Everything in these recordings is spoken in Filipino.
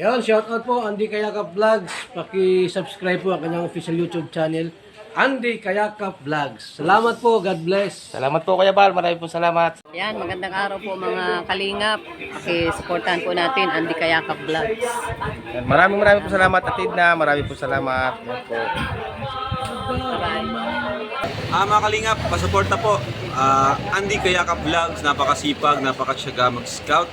Yan, shout out po Andy Kayakap Vlogs. Paki-subscribe po ang kanyang official YouTube channel, Andy Kayakap Vlogs. Salamat po, God bless. Salamat po Kuya Bal, marami po salamat. Yan, magandang araw po mga kalingap. Pakisuportahan po natin Andy Kayakap Vlogs. Yan, Maraming maraming po salamat Atid na, marami po salamat. Yan po. Ah, mga kalingap, pasuporta po. Ah, Andy Kayakap Vlogs, napakasipag, napakasyaga mag-scout.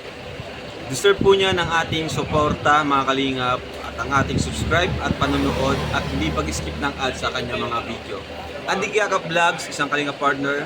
Deserve po niya ng ating suporta, mga kalingap, at ang ating subscribe at panonood at hindi pag-skip ng ads sa kanya mga video. Andy Kayakap Vlogs, isang kalingap partner.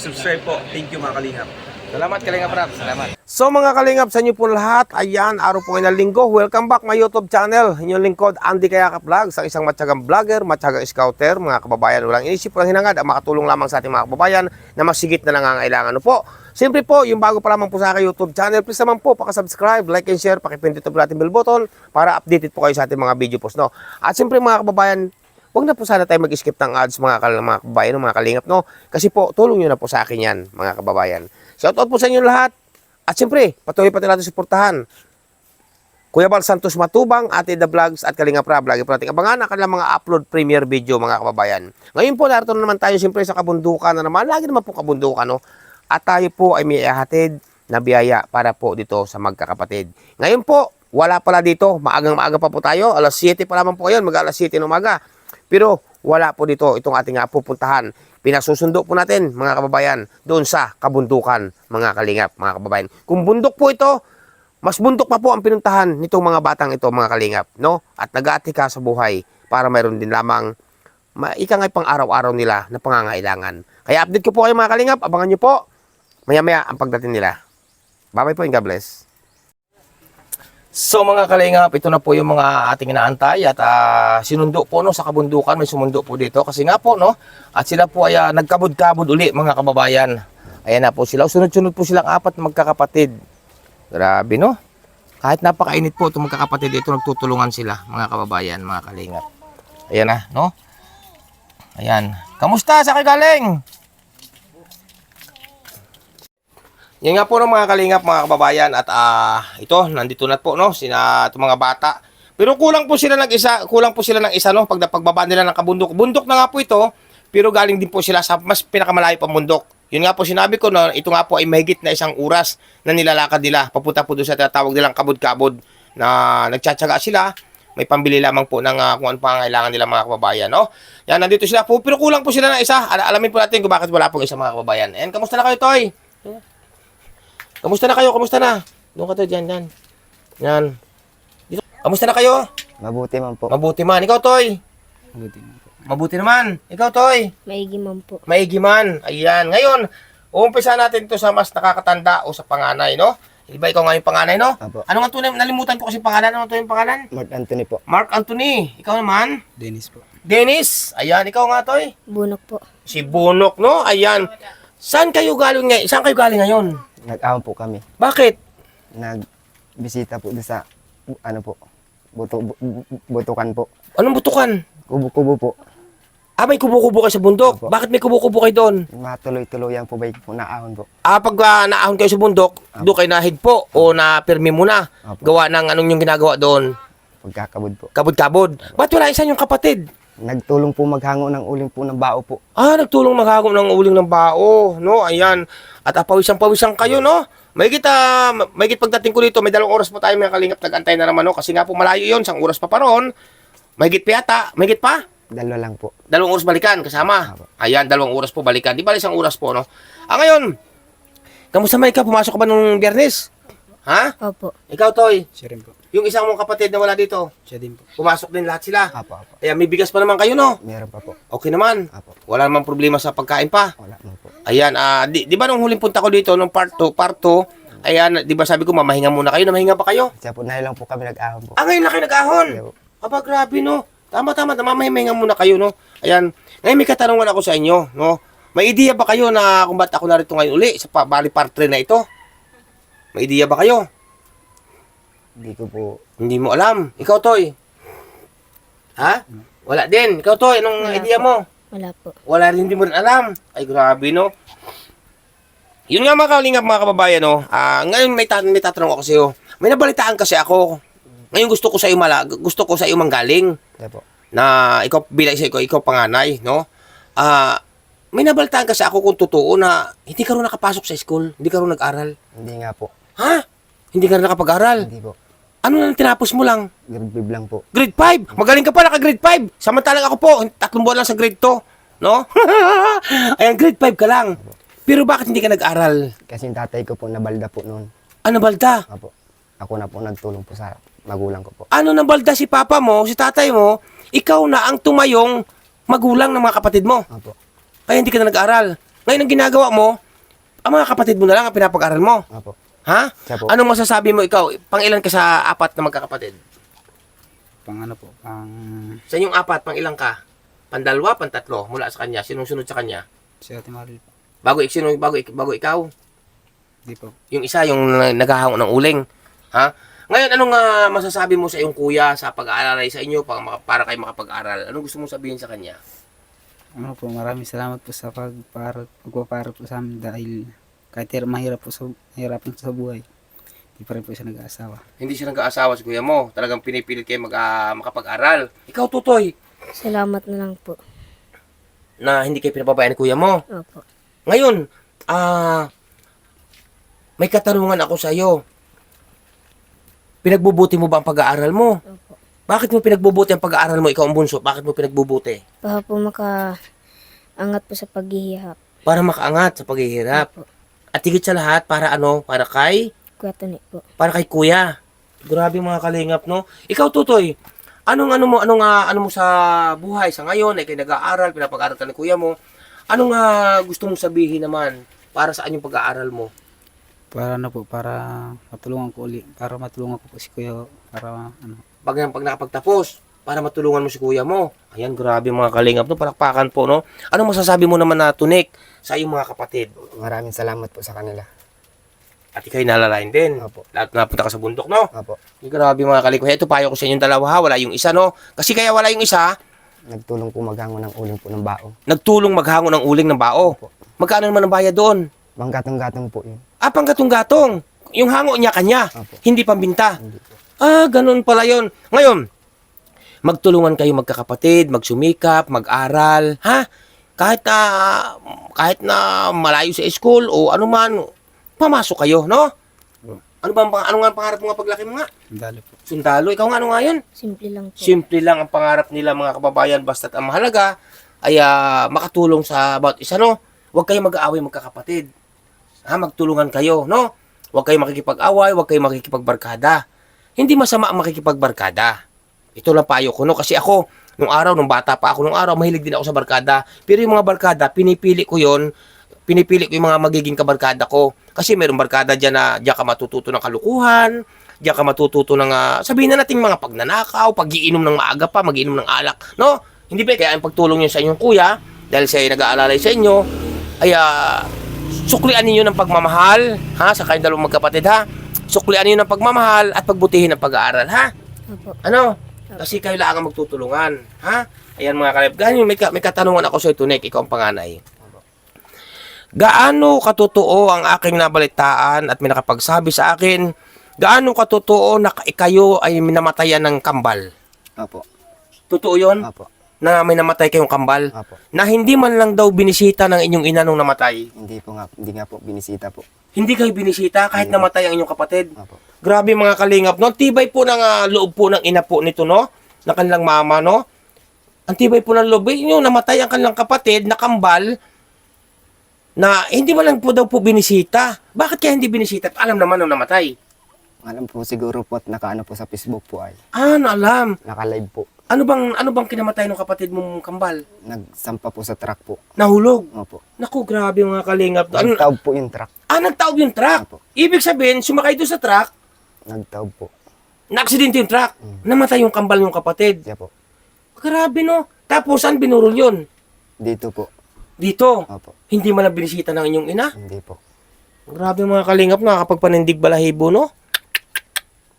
Subscribe po. Thank you mga kalingap. Salamat Kalinga Prab, salamat. So mga kalingap sa inyo po lahat, ayan, araw po ngayon ng linggo. Welcome back my YouTube channel. Inyong lingkod, Andy Kayakap Vlogs, ang isang matyagang vlogger, matyagang scouter, mga kababayan. Walang inisip, walang hinangad, ang makatulong lamang sa ating mga kababayan na masigit na nangangailangan. Ano po? Siyempre po, yung bago pa lamang po sa aking YouTube channel, please naman po, pakasubscribe, like and share, pakipindot po natin bell button para updated po kayo sa ating mga video post. No? At siyempre mga kababayan, Huwag na po sana tayo mag-skip ng ads mga, mga kababayan, mga kalingap, no? Kasi po, tulong nyo na po sa akin yan, mga kababayan. Shoutout po sa inyo lahat. At siyempre, patuloy pa natin suportahan. Kuya Bal Santos Matubang, Ate The Vlogs at Kalinga Prab. Lagi po natin abangan ang kanilang mga upload premiere video mga kababayan. Ngayon po, narito na naman tayo siyempre sa kabundukan na naman. Lagi naman po kabundukan, no? At tayo po ay may ihahatid na biyaya para po dito sa magkakapatid. Ngayon po, wala pala dito. Maagang maaga pa po tayo. Alas 7 pa lamang po ngayon. Mag alas 7 ng umaga. Pero wala po dito itong ating uh, pupuntahan. Pinasusundo po natin mga kababayan doon sa kabundukan mga kalingap mga kababayan. Kung bundok po ito, mas bundok pa po ang pinuntahan nitong mga batang ito mga kalingap. No? At nag-aatika sa buhay para mayroon din lamang maika pang araw-araw nila na pangangailangan. Kaya update ko po kayo mga kalingap. Abangan nyo po maya-maya ang pagdating nila. Bye-bye po and God bless. So mga kalingap, ito na po yung mga ating inaantay at ah, sinundo po no sa kabundukan, may sumundo po dito kasi nga po no, at sila po ay ah, nagkabud-kabud uli mga kababayan. Ayan na po sila, sunod-sunod po silang apat magkakapatid. Grabe no? Kahit napakainit po itong magkakapatid dito, nagtutulungan sila mga kababayan, mga kalingap. Ayan na, no? Ayan. Kamusta sa galing? Yan nga po ng mga kalingap, mga kababayan at ah, ito, nandito na po no, sina itong mga bata. Pero kulang po sila ng isa, kulang po sila ng isa no pag pagbaba nila ng kabundok. Bundok na nga po ito, pero galing din po sila sa mas pinakamalayo pang bundok. Yun nga po sinabi ko na ito nga po ay mahigit na isang oras na nilalakad nila papunta po doon sa tinatawag nilang kabod-kabod na nagtsatsaga sila. May pambili lamang po ng ah, kung ano pangangailangan nila mga kababayan, no? Yan, nandito sila po. Pero kulang po sila ng isa. Al- alamin po natin kung bakit wala pong isa mga kababayan. And kamusta na kayo, Toy? Kamusta na kayo? Kamusta na? Doon ka to, dyan, dyan. Yan. Dito. Kamusta na kayo? Mabuti man po. Mabuti man. Ikaw, Toy? Mabuti man po. Mabuti naman. Ikaw, Toy? Maigi man po. Maigi man. Ayan. Ngayon, uumpisa natin to sa mas nakakatanda o sa panganay, no? Iba ikaw nga yung panganay, no? Apo. Ano nga tunay? Nalimutan ko kasi pangalan. Ano nga tunay yung pangalan? Mark Anthony po. Mark Anthony. Ikaw naman? Dennis po. Dennis. Ayan. Ikaw nga, Toy? Bunok po. Si Bunok, no? Ayan. Saan kayo galing ngayon? Saan kayo galing ngayon? Nag-ahon po kami. Bakit? Nagbisita po doon sa, ano po, buto, bu- bu- butukan po. Anong butukan? Kubo-kubo po. Ah, may kubo-kubo kayo sa bundok. Opo. Bakit may kubo-kubo kayo doon? Matuloy-tuloyan po ba po naahon po. Ah, pag ah, naahon kayo sa bundok, doon kayo nahid po o na pirmi muna. Opo. Gawa ng anong yung ginagawa doon. Pagkakabod po. Kabod-kabod. Ba't wala isa yung kapatid? Nagtulong po maghango ng uling po ng bao po. Ah, nagtulong maghagom ng uling ng bao, no? Ayan. At apawisang-pawisan kayo, no? May kita, may kita pagdating ko dito, may dalawang oras pa tayo mga kalingap, nag-antay na naman, no? Kasi nga po malayo yon, isang oras pa pa ron. May pa yata, may pa? Dalawa lang po. Dalawang oras balikan, kasama. Ayan, dalawang oras po balikan. Di ba isang oras po, no? Ah, ngayon, kamusta may ka? Pumasok ka ba nung biyernes? Ha? Opo. Ikaw, Toy? Siya rin po. Yung isang mong kapatid na wala dito, Siya din po. pumasok din lahat sila. Apo, apo. Ayan, may bigas pa naman kayo, no? Meron pa po. Okay naman. Apo. Wala namang problema sa pagkain pa. Wala mo po. Ayan, ah, di, di ba nung huling punta ko dito, nung part 2, part 2, ayan, di ba sabi ko, mamahinga muna kayo, namahinga pa kayo? Siya po, dahil lang po kami nag-ahon po. Ah, ngayon na kayo nag-ahon. Kaya po, Aba, grabe, no? Tama, tama, mamahinga muna kayo, no? Ayan, ngayon may katanungan ako sa inyo, no? May ideya ba kayo na kung ba't ako narito ngayon uli sa pa- bali part 3 na ito? May ideya ba kayo? Hindi ko po, Hindi mo alam. Ikaw, Toy? Ha? Wala din. Ikaw, Toy, anong Wala idea po. mo? Wala po. Wala rin, hindi mo rin alam. Ay, grabe, no? Yun nga mga kalingap mga kababayan, no? Ah, ngayon may, ta- may tatanong ako sa'yo. May nabalitaan kasi ako Ngayon gusto ko sa iyo mala, gusto ko sa iyo manggaling Kaya po. na ikaw bilang sa ikaw, ikaw panganay, no? Ah, may nabaltaan ka sa ako kung totoo na hindi ka rin nakapasok sa school, hindi ka rin nag-aral. Hindi nga po. Ha? Hindi ka rin nakapag-aral. Hindi po. Ano na tinapos mo lang? Grade 5 lang po. Grade 5. Magaling ka pa, naka grade 5. Samantalang ako po, tatlong buwan lang sa grade 2. No? Ayan, grade 5 ka lang. Pero bakit hindi ka nag-aral? Kasi yung tatay ko po nabalda po noon. Ano balda? Apo. Ako na po nagtulong po sa magulang ko po. Ano na balda si papa mo, si tatay mo, ikaw na ang tumayong magulang ng mga kapatid mo. Apo. Kaya hindi ka na nag-aral. Ngayon ang ginagawa mo, ang mga kapatid mo na lang ang pinapag-aral mo. Apo. Ha? Siya po. Anong masasabi mo ikaw? Pang ilan ka sa apat na magkakapatid? Pang ano po, pang Sa inyong apat, pang ilan ka? Pandalwa, pantatlo, mula sa kanya, sinong sunod sa kanya? si Ate Maril po. Bago, sino, bago, bago ikaw? Di po. Yung isa, yung naghahango ng uling. Ha? Ngayon, anong ah, masasabi mo sa iyong kuya sa pag-aaral sa inyo para, para kayo makapag-aral? Anong gusto mong sabihin sa kanya? Ano po, maraming salamat po sa pagparal, pagpaparal po sa amin dahil kahit hir- mahirap po sa, mahirap po sa buhay, di pa rin po siya nag-aasawa. Hindi siya nag-aasawa sa kuya mo. Talagang pinipilit kayo mag, ah, makapag-aral. Ikaw, Tutoy, Salamat na lang po. na hindi kayo pinababayaan ni kuya mo. Opo. Ngayon, ah, may katanungan ako sa iyo. Pinagbubuti mo ba ang pag-aaral mo? Opo. Bakit mo pinagbubuti ang pag-aaral mo? Ikaw ang bunso. Bakit mo pinagbubuti? Para po makaangat po sa paghihirap. Para makaangat sa paghihirap. Opo. At higit sa lahat, para ano? Para kay? Kuya Tony po. Para kay kuya. Grabe mga kalingap, no? Ikaw, Tutoy, anong ano mo, anong ah, ano mo sa buhay sa ngayon? Ay kayo nag-aaral, pinapag-aaral ka ng kuya mo. Anong ah, gusto mong sabihin naman para sa yung pag-aaral mo? Para ano po, para matulungan ko uli, para matulungan ko po si Kuya, para ano, pag, pag nakapagtapos, para matulungan mo si kuya mo. Ayan, grabe mga kalingap, no? Palakpakan po, no? Anong masasabi mo naman na tunik sa iyong mga kapatid? Maraming salamat po sa kanila. At ikaw'y nalalain din. Opo. Lahat napunta ka sa bundok, no? Apo. Ay, grabe mga kalingap. Ito, payo ko sa inyong dalawa, ha? Wala yung isa, no? Kasi kaya wala yung isa, Nagtulong po maghango ng uling po ng bao. nagtulong maghango ng uling ng bao. Magkano naman ang bayad doon? Banggatong-gatong po yun. Ah, panggatong-gatong. Yung hango niya kanya, Opo. hindi pambinta. Hindi po. Ah, ganun pala yon. Ngayon, magtulungan kayo magkakapatid, magsumikap, mag-aral, ha? Kahit na kahit na malayo sa school o ano man, pamasok kayo, no? Ano ba ang ano nga ang pangarap mo nga paglaki mo nga? dali po. Sundalo, ikaw nga ano nga yun? Simple lang po. Simple lang ang pangarap nila mga kababayan basta't ang mahalaga ay ah, makatulong sa bawat isa, no? Huwag kayo mag-aaway magkakapatid. Ha, magtulungan kayo, no? Huwag kayo makikipag-away, huwag kayo makikipagbarkada. Hindi masama ang makikipagbarkada. Ito lang payo ko, no? Kasi ako, nung araw, nung bata pa ako, nung araw, mahilig din ako sa barkada. Pero yung mga barkada, pinipili ko yon pinipili ko yung mga magiging kabarkada ko. Kasi mayroong barkada dyan na diyan ka matututo ng kalukuhan, diyan ka matututo ng, ah, sabihin na natin mga pagnanakaw, pagiinom ng maaga pa, magiinom ng alak. No? Hindi ba? Kaya ang pagtulong nyo sa inyong kuya, dahil siya ay nag-aalalay sa inyo, ay ah, suklian ninyo ng pagmamahal, ha? Sa kayong dalawang magkapatid, ha? Suklian ninyo ng pagmamahal at pagbutihin ng pag-aaral, ha? Ano? Kasi kayo lang ang magtutulungan. Ha? Ayan mga kalib. Ganyan, may, ka- may katanungan ako sa ito, Nick. Ikaw ang panganay. Gaano katotoo ang aking nabalitaan at may nakapagsabi sa akin, gaano katotoo na ka- kayo ay minamatayan ng kambal? Apo. Totoo yon Apo. Na may namatay kayong kambal? Apo. Na hindi man lang daw binisita ng inyong ina nung namatay? Hindi po nga, hindi nga po binisita po. Hindi kayo binisita kahit namatay ang inyong kapatid? Apo. Grabe mga kalingap, no? Ang Tibay po ng ah, loob po ng ina po nito, no? Na kanilang mama, no? Ang tibay po ng loob. Eh, Yung namatay ang kanilang kapatid na kambal na hindi man lang po daw po binisita. Bakit kaya hindi binisita? Alam naman nung namatay. Alam po siguro po at nakaano po sa Facebook po ay. Ah, alam. Naka-live po. Ano bang ano bang kinamatay ng kapatid mong kambal? Nagsampa po sa truck po. Nahulog. Opo. Naku, grabe mga kalingap. Ano, Nagtaob po yung truck. ah, nagtaob yung truck. Opo. Ibig sabihin, sumakay doon sa truck, Nagtaob po. na-aksidente yung truck. Namatay yung kambal ng kapatid. Siya po. Grabe no. Tapos, saan binurol yun? Dito po. Dito. Opo. Hindi man lang binisita ng inyong ina. Hindi po. Grabe mga kalingap, nakakapagpanindig balahibo, no?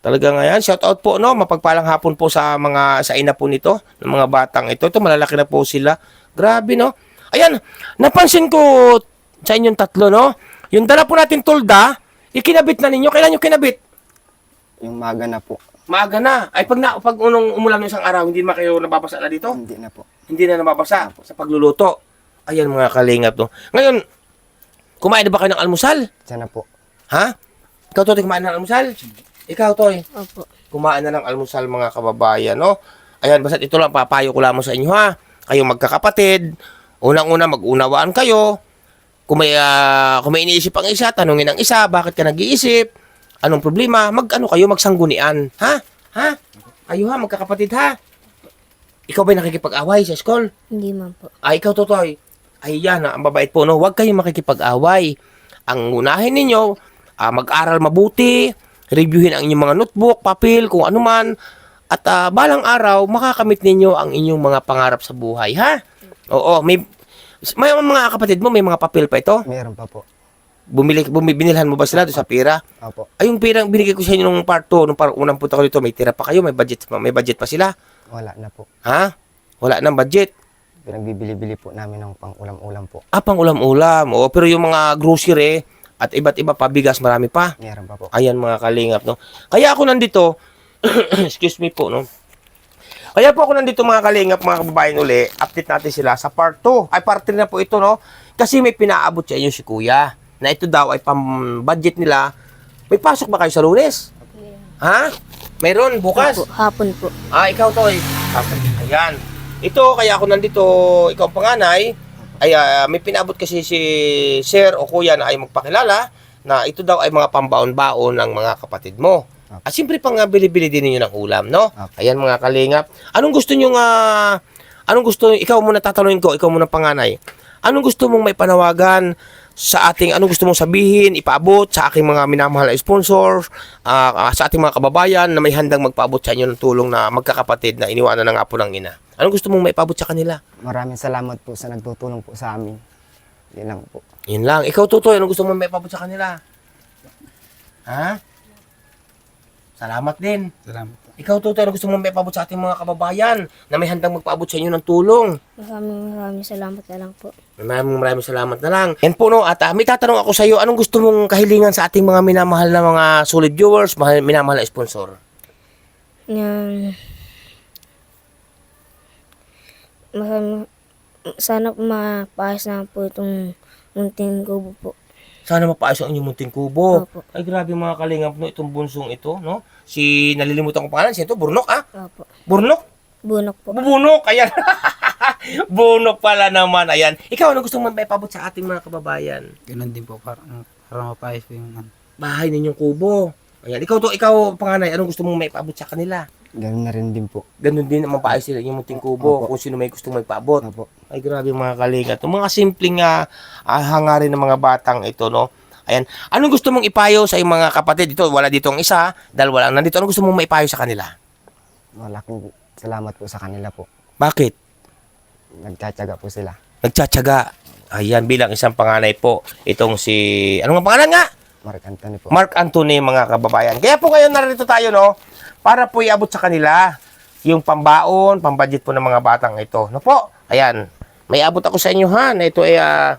Talaga nga yan. Shout out po, no? Mapagpalang hapon po sa mga, sa ina po nito, ng mga batang ito. Ito, malalaki na po sila. Grabe, no? Ayan, napansin ko sa inyong tatlo, no? Yung dala po natin tulda, ikinabit na ninyo. Kailan nyo kinabit? Yung maga na po. Maaga na. Ay, pag, na, pag unong umulan ng isang araw, hindi naman kayo nababasa na dito? Hindi na po. Hindi na nababasa sa pagluluto. Ayan mga kalingap, no? Ngayon, kumain na ba kayo ng almusal? Sana po. Ha? Ikaw, Totoy, kumain na ng almusal? Ikaw, Toy, Opo. kumain na ng almusal mga kababayan, no? Ayan, basta ito lang, papayo ko lamang sa inyo, ha? Kayo magkakapatid, unang-una mag-unawaan kayo. Kung may, ah, kung may iniisip ang isa, tanungin ang isa, bakit ka nag-iisip? Anong problema? Mag-ano kayo, magsanggunian. Ha? Ha? Kayo ha, magkakapatid ha? Ikaw ba'y nakikipag-away sa school? Hindi man po. Ay, ikaw, Totoy. Ay, yan, ah, ang babait po, no? Huwag kayong makikipag-away. Ang unahin ninyo, ah, mag-aral mabuti, reviewin ang inyong mga notebook, papel, kung ano man, at ah, balang araw, makakamit ninyo ang inyong mga pangarap sa buhay, ha? Oo, may, may mga kapatid mo, may mga papel pa ito? Meron pa po. Bumili, bumi, binilhan mo ba sila doon sa pira? Opo. Ay, yung pirang binigay ko sa inyo nung part 2, nung parang unang punta ko dito, may tira pa kayo, may budget, may budget pa sila. Wala na po. Ha? Wala nang budget. Pinagbibili-bili po namin ng pang ulam-ulam po. Ah, pang ulam-ulam. Oo, pero yung mga grocery at iba't iba pa bigas, marami pa. Meron pa po. Ayan mga kalingap, no? Kaya ako nandito, excuse me po, no? Kaya po ako nandito mga kalingap, mga kababayan uli, update natin sila sa part 2. Ay, part 3 na po ito, no? Kasi may pinaabot sa inyo si Kuya, na ito daw ay pang-budget nila. May pasok ba kayo sa lunes? Ha? Mayroon, bukas? Opo. Hapon po. Ah, ikaw to eh. Ayan. Ito, kaya ako nandito, ikaw panganay, ay ah, may pinabot kasi si sir o kuya na ay magpakilala na ito daw ay mga pambaon-baon ng mga kapatid mo. At siyempre pang ah, bili-bili din ninyo ng ulam, no? Apo. Ayan mga kalingap. Anong gusto nyo nga, anong gusto, ikaw muna tatanungin ko, ikaw muna panganay. Anong gusto mong may panawagan sa ating, anong gusto mong sabihin, ipaabot sa aking mga minamahal na sponsors, ah, ah, sa ating mga kababayan na may handang magpaabot sa inyo ng tulong na magkakapatid na iniwanan na nga po ng ina. Anong gusto mong maipaabot sa kanila? Maraming salamat po sa nagtutulong po sa amin. Yan lang po. Yun lang. Ikaw, Tutoy, anong gusto mong maipaabot sa kanila? Ha? Salamat din. Salamat po. Ikaw, Tutoy, anong gusto mong maipaabot sa ating mga kababayan na may handang magpaabot sa inyo ng tulong? Maraming maraming salamat na lang po. Maraming maraming salamat na lang. Yan po no, at ah, may tatanong ako sa iyo, anong gusto mong kahilingan sa ating mga minamahal na mga solid viewers, mahal, minamahal na sponsor? Yan. Sana mapaayos na po itong munting kubo po. Sana mapaayos ang inyong munting kubo. Opo. Ay grabe mga kalingap no, itong bunsong ito, no? Si nalilimutan ko pangalan, siya ito, Burnok ah? Opo. Burnok? Bunok po. Bubunok, ayan. Bunok pala naman, ayan. Ikaw, ano gusto mong maipabot sa ating mga kababayan? Ganun din po para, para mapayos po yung ano. Bahay ninyong kubo. Ayan, ikaw to, ikaw panganay, anong gusto mong maipabot sa kanila? Ganun na rin din po. Ganun din naman paayos sila yung munting kubo Opo. kung sino may gustong magpaabot. Opo. Ay grabe mga kalingat. Yung mga simpleng uh, hangarin ng mga batang ito, no? Ayan. Anong gusto mong ipayo sa iyong mga kapatid? Dito, wala dito ang isa, dahil wala ang nandito. Anong gusto mong maipayo sa kanila? Malaking salamat po sa kanila po. Bakit? Nagtsatsaga po sila. Nagtsatsaga. Ayan, bilang isang panganay po, itong si... Ano nga pangalan nga? Mark Anthony po. Mark Anthony, mga kababayan. Kaya po ngayon narito tayo, no? Para po iabot sa kanila yung pambaon, pambudget po ng mga batang ito. No po? Ayan. May abot ako sa inyo, ha? Na ito ay ah,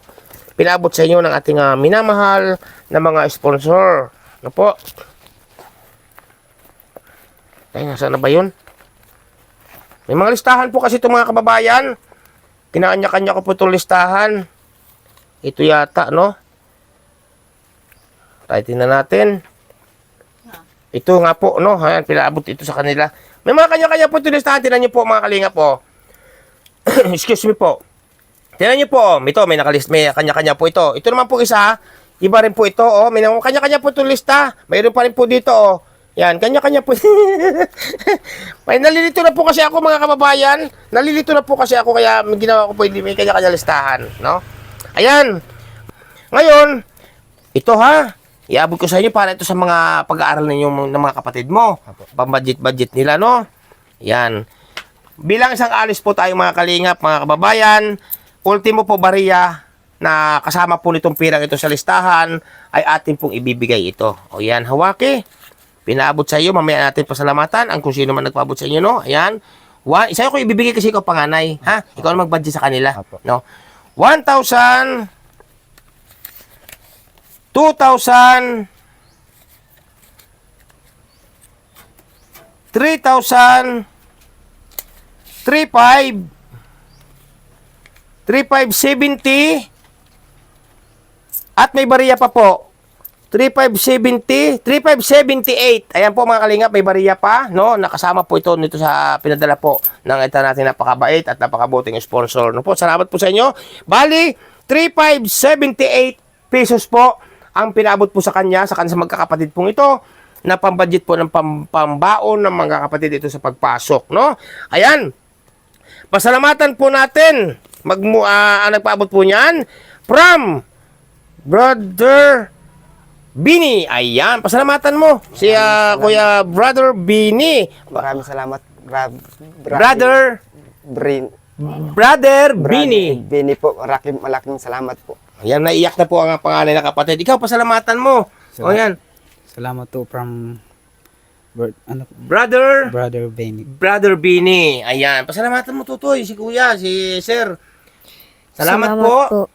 pinabot sa inyo ng ating ah, minamahal na mga sponsor. No po? Ay, nasa na ba yun? May mga listahan po kasi itong mga kababayan. Kinakanya-kanya ko po itong listahan. Ito yata, no? Tayo tingnan natin. Ito nga po, no? Ayan, pinaabot ito sa kanila. May mga kanya-kanya po ito listahan. Tingnan niyo po, mga kalinga po. Excuse me po. Tingnan niyo po. Ito, may nakalist, may kanya-kanya po ito. Ito naman po isa. Iba rin po ito, oh. May kanya-kanya po itong lista. Mayroon pa rin po dito, oh. Yan, kanya-kanya po. may nalilito na po kasi ako, mga kababayan. Nalilito na po kasi ako, kaya may ginawa ko po, may kanya-kanya listahan, no? Ayan. Ngayon, ito ha, iabot ko sa inyo para ito sa mga pag-aaral ninyo ng mga kapatid mo. Pambudget-budget nila, no? Yan. Bilang isang alis po tayo mga kalingap, mga kababayan, ultimo po bariya na kasama po nitong pirang ito sa listahan ay atin pong ibibigay ito. O yan, hawaki. Pinaabot sa iyo, mamaya natin pasalamatan ang kung sino man nagpaabot sa inyo, no? Ayan. One, isa ko ibibigay kasi ikaw panganay, ha? Ikaw na mag-budget sa kanila, no? 1,000 2,000 3,000 3,500 3,570 at may bariya pa po. 3570, 3578. Ayan po mga kalingap, may bariya pa, no? Nakasama po ito nito sa pinadala po ng ito natin napakabait at napakabuting sponsor. No po, salamat po sa inyo. Bali, 3578 pesos po ang pinabot po sa kanya, sa kanya sa magkakapatid pong ito na pambudget po ng pam, pambaon ng mga kapatid ito sa pagpasok, no? Ayan, Pasalamatan po natin. Mag uh, nagpaabot po niyan from Brother Bini. Ayan, pasalamatan mo si ah, Kuya Brother Bini. Maraming salamat. Bra, bra, Brother Brin, Brother Bini. Bini po. Malaking, malaking salamat po. Ayan, naiyak na po ang pangalan ng kapatid. Ikaw, pasalamatan mo. O yan, Salamat to from Bert, ano, Brother Brother Benny. Brother Bini. Ayan, pasalamatan mo tutoy, si Kuya, si Sir. Salamat, po,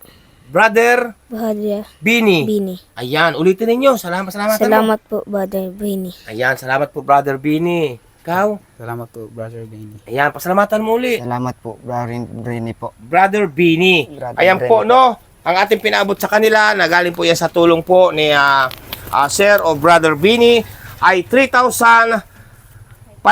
Brother Brother Bini. Bini. Ayan, ulitin ninyo. Salamat, salamat. Salamat po, Brother Bini. Ayan, salamat po, Brother Bini. Ikaw? Salamat to Brother Benny. Ayan, pasalamatan mo uli. Salamat po. Brin, Brini po. Brother Bini. Brother Ayan Bini. po, no? Ang ating pinabot sa kanila, na galing po yan sa tulong po ni ah, ah, Sir o Brother Bini, ay 3,578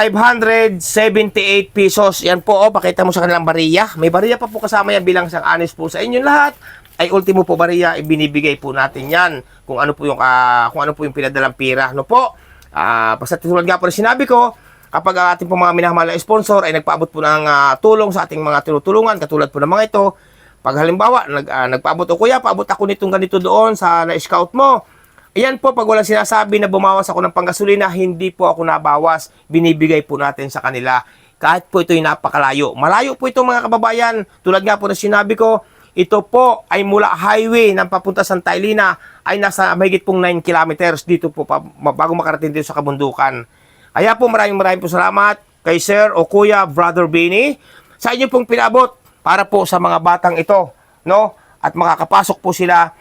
pesos. Yan po, oh, pakita mo sa kanilang bariya. May bariya pa po kasama yan bilang isang honest po sa inyo lahat. Ay ultimo po bariya, ibinibigay po natin yan. Kung ano po yung, ah, kung ano po yung pinadalang pira. No po? Ah, basta tulad nga po na sinabi ko, kapag ang ating po mga minamahal na sponsor ay nagpaabot po ng ah, tulong sa ating mga tinutulungan, katulad po ng mga ito, pag halimbawa, nag, ah, nagpaabot o kuya, paabot ako nitong ganito doon sa na-scout mo. Ayan po, pag walang sinasabi na bumawas ako ng panggasolina, hindi po ako nabawas. Binibigay po natin sa kanila. Kahit po ito'y napakalayo. Malayo po ito mga kababayan. Tulad nga po na sinabi ko, ito po ay mula highway ng papunta sa Taylina ay nasa mahigit pong 9 kilometers dito po bago makarating dito sa kabundukan. Kaya po maraming maraming po salamat kay Sir o Kuya Brother Benny sa inyo pong pinabot para po sa mga batang ito, no? At makakapasok po sila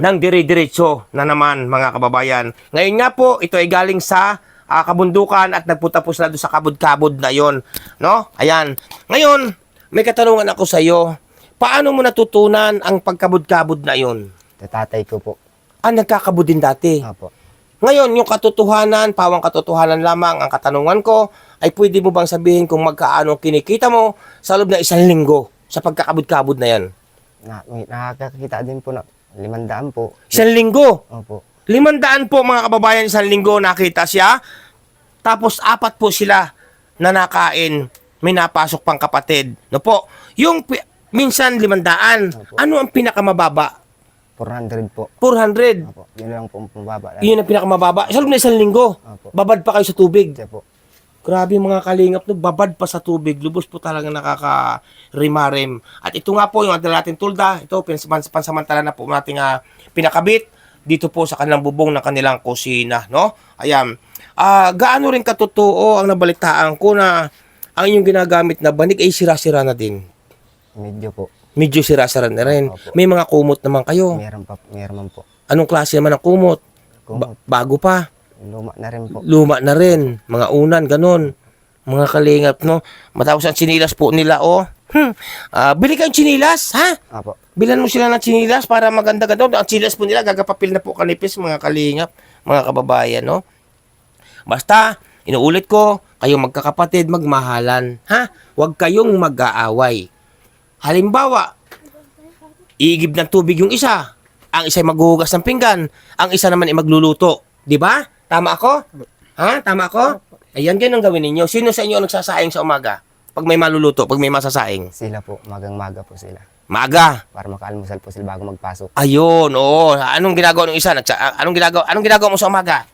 ng dire-diretso na naman mga kababayan. Ngayon nga po, ito ay galing sa ah, kabundukan at nagpunta po sila doon sa kabud-kabud na yon, no? Ayan. Ngayon, may katanungan ako sa iyo. Paano mo natutunan ang pagkabud-kabud na yon? Tatay ko po. Ah, nagkakabud din dati. Opo. Ngayon, yung katotohanan, pawang katotohanan lamang, ang katanungan ko, ay pwede mo bang sabihin kung magkaano kinikita mo sa loob ng isang linggo sa pagkakabud-kabud na yan? Na, may nakakakita din po na limandaan po. Isang linggo. Opo. Limandaan po mga kababayan isang linggo nakita siya. Tapos apat po sila na nakain. May napasok pang kapatid. No po. Yung minsan limandaan. Opo. Ano ang pinakamababa? 400 po. 400. Opo. Yun lang po ang pumababa. Yun ang pinakamababa. Sa loob ng isang linggo. Opo. Babad pa kayo sa tubig. Siya po. Grabe mga kalingap no, babad pa sa tubig. Lubos po talaga nakaka-rimarem. At ito nga po yung adala natin tulda. Ito, pins- pansamantala na po nating ah, pinakabit dito po sa kanilang bubong ng kanilang kusina. No? Ayan. Ah, gaano rin katotoo ang nabalitaan ko na ang inyong ginagamit na banig ay sira-sira na din. Medyo po. Medyo sira-sira na rin. Opo. May mga kumot naman kayo. Meron pa, meron man po. Anong klase naman ng kumot? Ba- bago pa. luma na rin po. luma na rin, mga unan, ganun. Mga kalingap, no? Matapos ang chinilas po nila, oh. Hmm. Ah, bili kayong chinilas, ha? Opo. Bilan mo sila ng chinilas para maganda ganda. Ang chinilas po nila, gagapapil na po kanipis, mga kalingap, mga kababayan, no? Basta, inuulit ko, kayong magkakapatid, magmahalan, ha? Huwag kayong mag-aaway. Halimbawa, iigib ng tubig yung isa, ang isa ay maghuhugas ng pinggan, ang isa naman ay magluluto. Di ba? Tama ako? Ha? Tama ako? Ayan, ganun ang gawin ninyo. Sino sa inyo ang nagsasaing sa umaga? Pag may maluluto, pag may masasaing. Sila po. Magang-maga po sila. Maaga. Para makaalmusal po sila bago magpasok. Ayun, oo. Anong ginagawa ng isa? Nagsa- ah, anong ginagawa? Anong ginagawa mo sa umaga?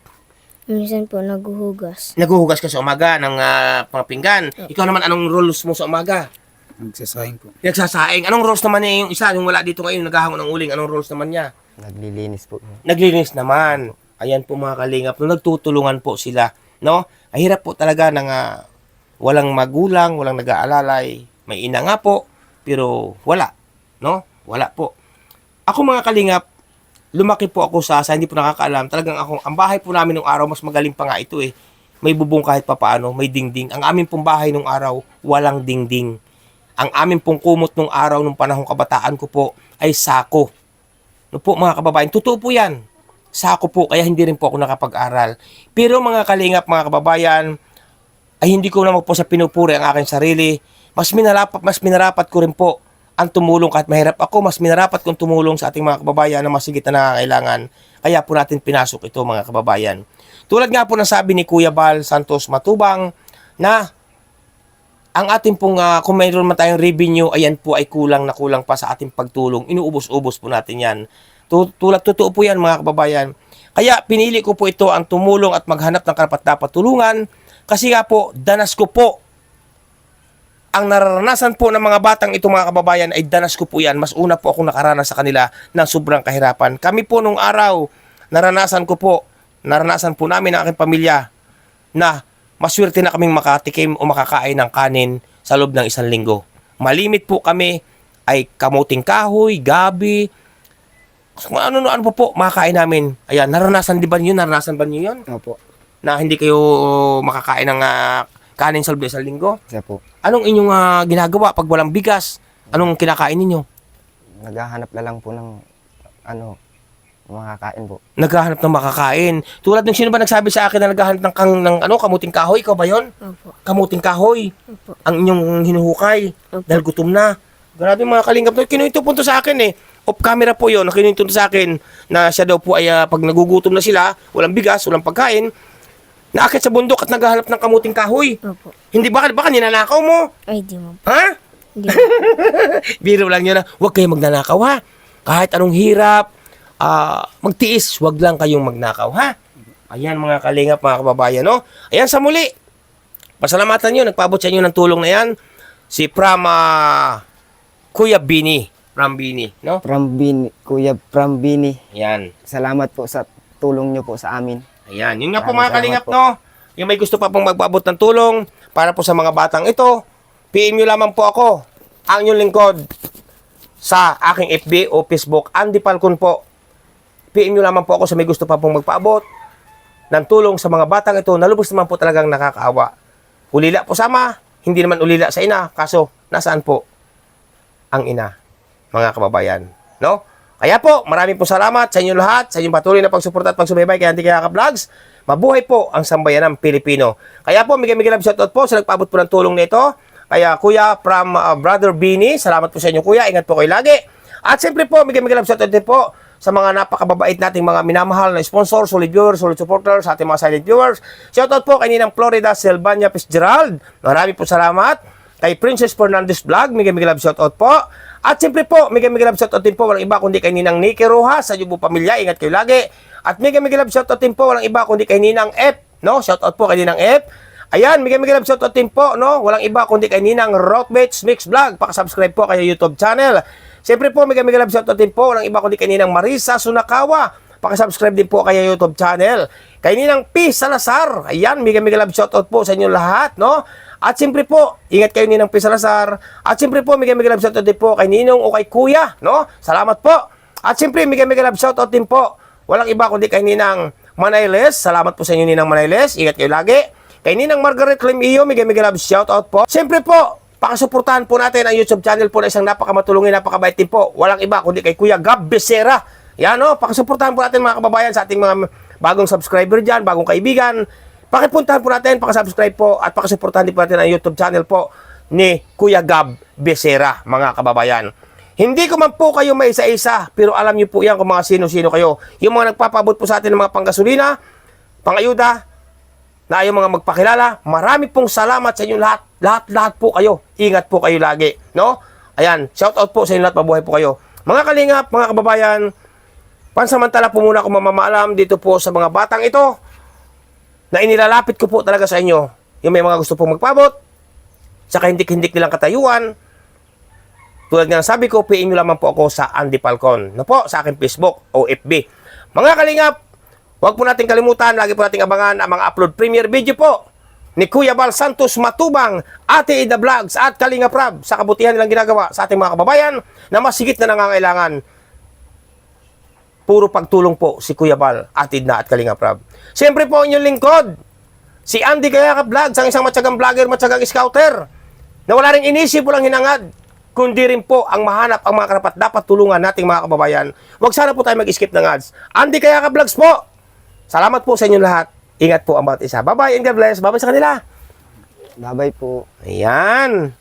Minsan po naghuhugas. Naghuhugas ka sa umaga ng ah, mga pinggan. Ikaw naman, anong roles mo sa umaga? Nagsasayang po. Nagsasaing. Anong roles naman niya yung isa? Yung wala dito ngayon, naghahangon ng uling. Anong roles naman niya? Naglilinis po. Naglilinis naman. Ayan po mga kalingap. No, nagtutulungan po sila. No? Ang hirap po talaga ng ah, walang magulang, walang nag-aalalay. May ina nga po, pero wala. No? Wala po. Ako mga kalingap, lumaki po ako sa, sa hindi po nakakaalam. Talagang ako, ang bahay po namin nung araw, mas magaling pa nga ito eh. may bubong kahit papaano, may dingding. Ang aming pong bahay nung araw, walang dingding. Ang aming pong kumot nung araw, nung panahong kabataan ko po, ay sako. No po mga kababayan, totoo po yan. Sako po, kaya hindi rin po ako nakapag-aral. Pero mga kalingap, mga kababayan, ay hindi ko naman po sa pinupuri ang aking sarili. Mas minarapat, mas minarapat ko rin po ang tumulong kahit mahirap ako, mas minarapat kong tumulong sa ating mga kababayan na masigit na nangangailangan. Kaya po natin pinasok ito mga kababayan. Tulad nga po ng sabi ni Kuya Bal Santos Matubang na ang ating pong, ah, kung mayroon man tayong revenue, ayan po ay kulang na kulang pa sa ating pagtulong. Inuubos-ubos po natin yan. Tu- Tulad, totoo po yan mga kababayan. Kaya pinili ko po ito ang tumulong at maghanap ng karapat dapat tulungan kasi nga po, danas ko po ang nararanasan po ng mga batang ito mga kababayan ay danas ko po yan. Mas una po akong nakaranas sa kanila ng sobrang kahirapan. Kami po nung araw, naranasan ko po, naranasan po namin ang aking pamilya na maswerte na kaming makatikim o makakain ng kanin sa loob ng isang linggo. Malimit po kami ay kamuting kahoy, gabi, kung ano ano po po makakain namin. Ayan, naranasan di ba niyo? Naranasan ba niyo 'yon? Opo. Na hindi kayo makakain ng ah, kanin sa loob ng isang linggo? Isa po. Anong inyong ah, ginagawa pag walang bigas? Anong kinakain ninyo? Naghahanap na lang po ng ano, makakain po. Naghahanap ng makakain. Tulad ng sino ba nagsabi sa akin na naghahanap ng, kang, ng ano, kamuting kahoy? Ikaw ba yon? Opo. Kamuting kahoy. Opo. Ang inyong hinuhukay. Opo. Dahil gutom na. Grabe mga kalingap. Kinuwento po to sa akin eh. Off camera po yun. Kinuwento to sa akin na siya daw po ay ah, pag nagugutom na sila, walang bigas, walang pagkain, naakit sa bundok at naghahanap ng kamuting kahoy. Opo. Hindi ba, baka ninanakaw mo? Ay, di mo. Ha? Di mo. Biro lang yun na, huwag kayong magnanakaw ha. Kahit anong hirap, ah, magtiis, huwag lang kayong magnakaw ha. Ayan mga kalingap, mga kababayan, no? Ayan sa muli. Pasalamatan nyo, nagpaabot sa inyo ng tulong na yan. Si Pram, ah, Kuya Bini. Pram Bini, no? From Bini, Kuya from Bini, Ayan. salamat po sa tulong niyo po sa amin. Ayan. Yun nga po mga kalingap, salamat no? Yung may gusto pa pong magpaabot ng tulong para po sa mga batang ito, PM nyo lamang po ako, ang inyong lingkod, sa aking FB o Facebook, Andy Falcon po. PM nyo lamang po ako sa may gusto pa pong magpaabot ng tulong sa mga batang ito na lubos naman po talagang nakakaawa. Ulila po sama, hindi naman ulila sa ina, kaso nasaan po ang ina, mga kababayan. No? Kaya po, maraming po salamat sa inyo lahat, sa inyong patuloy na pagsuporta at pagsubaybay kay Andy Kayaka Vlogs. Mabuhay po ang sambayan ng Pilipino. Kaya po, migay-migay love shoutout po sa nagpaabot po ng tulong nito. Kaya kuya, from uh, Brother Bini, salamat po sa inyo kuya. Ingat po kayo lagi. At siyempre po, migay-migay love shoutout din po sa mga napakababait nating mga minamahal na sponsor, solid viewers, solid supporters, sa ating mga silent viewers. Shoutout po kay Ninang Florida, Silvania Fitzgerald. Marami po salamat. Kay Princess Fernandez Vlog, migay-migay love shoutout po. At siyempre po, migay-migay love shoutout din po, walang iba kundi kay Ninang Nikki Rojas, sa Yubo Pamilya, ingat kayo lagi. At migay-migay love shoutout din po, walang iba kundi kay Ninang F, no? Shoutout po kay Ninang F. Ayan, migay-migay love shoutout din po, no? Walang iba kundi kay Ninang Rockbaits Mix Vlog. Paka-subscribe po kay YouTube channel. Siyempre po, migay-migay love shoutout din po, walang iba kundi kay Ninang Marisa Sunakawa. Paki-subscribe din po kay YouTube channel. Kay Ninang P. Salazar. Ayan, migay-migay love shoutout po sa inyo lahat, no? At siyempre po, ingat kayo Ninang P. Salazar. At siyempre po, migay-migay love shoutout din po kay Ninong o kay Kuya, no? Salamat po. At siyempre, migay-migay love shoutout din po. Walang iba kundi kay Ninang Manayles. Salamat po sa inyo Ninang Manayles. Ingat kayo lagi. Kay Ninang Margaret Clemio, migay-migay love shoutout po. Siyempre po, pakasuportahan po natin ang YouTube channel po na isang napakamatulungin, napakabait din po. Walang iba kundi kay Kuya Gab Becerra. Yan o, pakasuportahan po natin mga kababayan sa ating mga bagong subscriber dyan, bagong kaibigan. Pakipuntahan po natin, pakasubscribe po at pakasuportahan din po natin ang YouTube channel po ni Kuya Gab Becerra, mga kababayan. Hindi ko man po kayo may isa-isa, pero alam niyo po yan kung mga sino-sino kayo. Yung mga nagpapabot po sa atin ng mga panggasolina, pangayuda, na ayaw mga magpakilala, marami pong salamat sa inyo lahat. Lahat-lahat po kayo. Ingat po kayo lagi. No? Ayan, shout out po sa inyo lahat. Mabuhay po kayo. Mga kalingap, mga kababayan, pansamantala po muna ako mamamaalam dito po sa mga batang ito na inilalapit ko po talaga sa inyo. Yung may mga gusto pong magpabot, sa kahindik-hindik nilang katayuan, tulad nga ng sabi ko, PM nyo lamang po ako sa Andy Falcon. No po, sa aking Facebook o FB. Mga kalingap, huwag po natin kalimutan, lagi po natin abangan ang mga upload premiere video po ni Kuya Bal Santos Matubang, Ate Ida Vlogs at Kalinga Prab sa kabutihan nilang ginagawa sa ating mga kababayan na masigit na nangangailangan. Puro pagtulong po si Kuya Bal, Ate Ida at Kalinga Prab. Siyempre po inyong lingkod, Si Andy Kayaka Vlogs, ang isang matyagang vlogger, matyagang scouter, na wala rin inisip, walang hinangad, kundi rin po ang mahanap ang mga karapat dapat tulungan nating mga kababayan. Huwag sana po tayo mag-skip ng ads. Andy Kayaka Vlogs po! Salamat po sa inyong lahat. Ingat po ang bawat isa. Bye-bye and God bless. Bye-bye sa kanila. Babay po. Ayan.